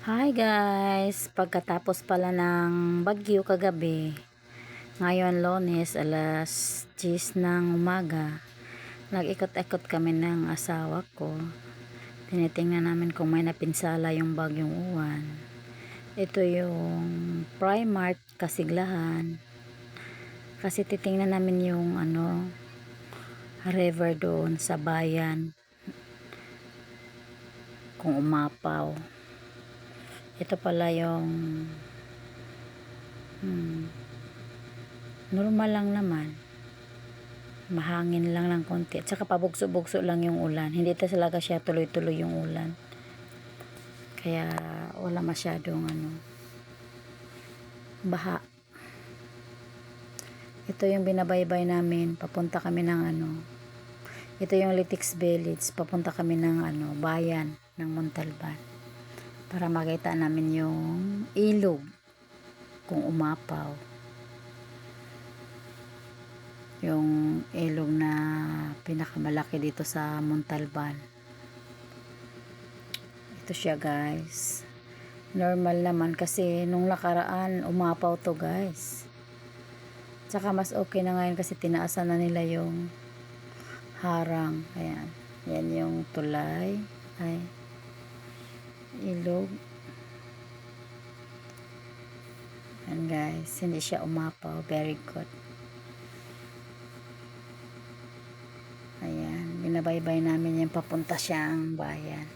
Hi guys! Pagkatapos pala ng bagyo kagabi, ngayon lones alas 10 ng umaga, nag-ikot-ikot kami ng asawa ko. Tinitingnan namin kung may napinsala yung bagyong uwan. Ito yung Primark Kasiglahan. Kasi titingnan namin yung ano, river doon sa bayan. Kung umapaw. Ito pala yung hmm, normal lang naman. Mahangin lang ng konti. At saka pabugso-bugso lang yung ulan. Hindi talaga siya tuloy-tuloy yung ulan. Kaya wala masyadong ano, baha. Ito yung binabaybay namin. Papunta kami ng ano. Ito yung Litix Village. Papunta kami ng ano, bayan ng Montalban para makita namin yung ilog kung umapaw. Yung ilog na pinakamalaki dito sa Montalban. Ito siya guys. Normal naman kasi nung nakaraan umapaw to guys. Tsaka mas okay na ngayon kasi tinaasan na nila yung harang. Ayan. Yan yung tulay. Ay ilog. And guys hindi siya umapaw. Very good. Ayan binabaybay namin yung papunta siyang bayan.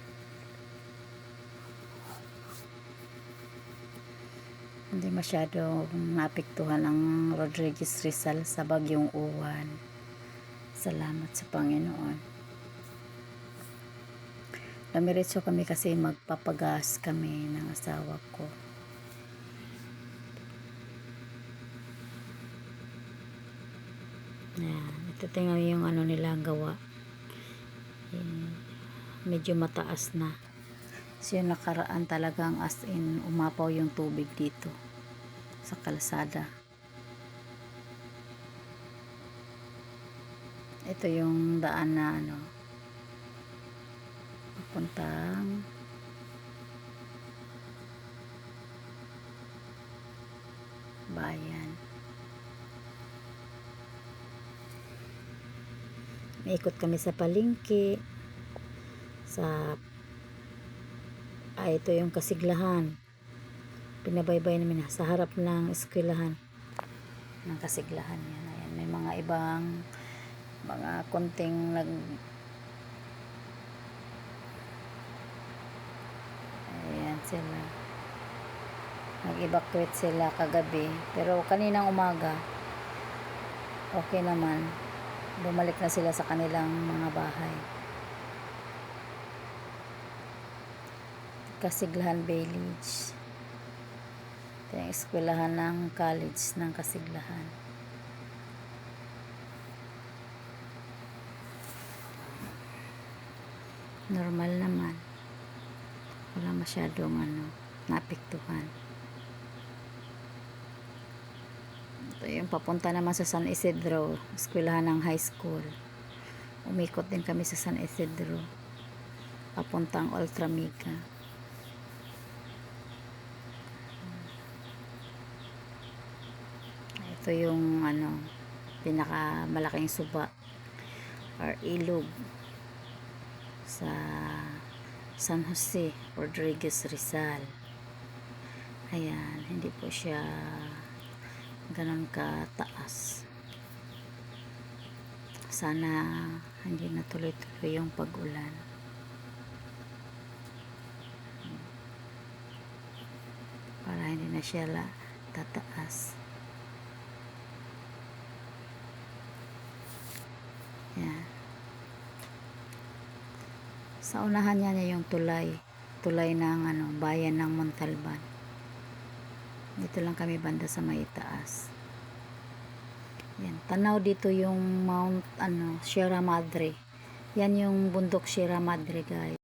Hindi masyado naapektuhan ang Rodriguez Rizal sa bagyong uwan. Salamat sa Panginoon Namiretso kami kasi magpapagas kami ng asawa ko. Yan. Ito tingnan yung ano nila gawa. Medyo mataas na. So yung nakaraan talagang as in umapaw yung tubig dito sa kalsada. Ito yung daan na ano papuntang. Bayan. Naikot kami sa palingki sa ah, ito yung kasiglahan. Pinabaybay namin sa harap ng eskwelahan. Ng kasiglahan yan ayan. May mga ibang mga konting nag ayan sila nag-evacuate sila kagabi. Pero kaninang umaga okay naman. Bumalik na sila sa kanilang mga bahay. Kasiglahan Village ito yung eskwelahan ng college ng Kasiglahan. Normal naman. Wala masyadong ano napiktuhan ito yung papunta naman sa San Isidro eskwelahan ng high school. Umikot din kami sa San Isidro papuntang Ultramica ito yung ano pinaka malaking suba or ilog sa San Jose Rodriguez Rizal. Ayan hindi po siya ganun kataas. Sana hindi na tuloy-tuloy yung pag-ulan. Para hindi na siya la tataas. Yan. Sa unahan niya niya yung tulay. Tulay ng ano, bayan ng Montalban dito lang kami banda sa may taas. Yan, tanaw dito yung Mount ano, Sierra Madre. Yan yung bundok Sierra Madre guys